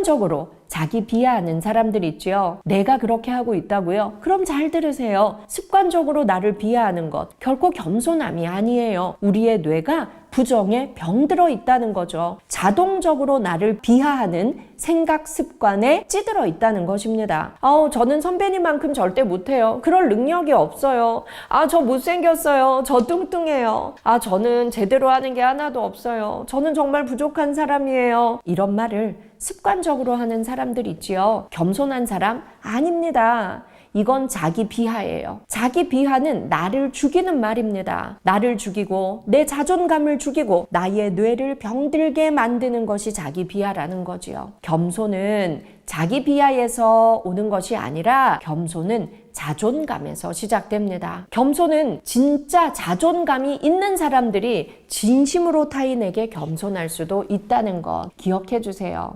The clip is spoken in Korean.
습관적으로 자기 비하하는 사람들 있죠. 내가 그렇게 하고 있다고요? 그럼 잘 들으세요. 습관적으로 나를 비하하는 것 결코 겸손함이 아니에요. 우리의 뇌가 부정에 병들어 있다는 거죠. 자동적으로 나를 비하하는 생각 습관에 찌들어 있다는 것입니다. 아우, 저는 선배님만큼 절대 못해요. 그럴 능력이 없어요. 아, 저 못생겼어요. 저 뚱뚱해요. 아, 저는 제대로 하는 게 하나도 없어요. 저는 정말 부족한 사람이에요. 이런 말을 습관적으로 하는 사람들 있지요. 겸손한 사람? 아닙니다. 이건 자기 비하예요. 자기 비하는 나를 죽이는 말입니다. 나를 죽이고 내 자존감을 죽이고 나의 뇌를 병들게 만드는 것이 자기 비하라는 거지요. 겸손은 자기 비하에서 오는 것이 아니라 겸손은 자존감에서 시작됩니다. 겸손은 진짜 자존감이 있는 사람들이 진심으로 타인에게 겸손할 수도 있다는 것 기억해 주세요.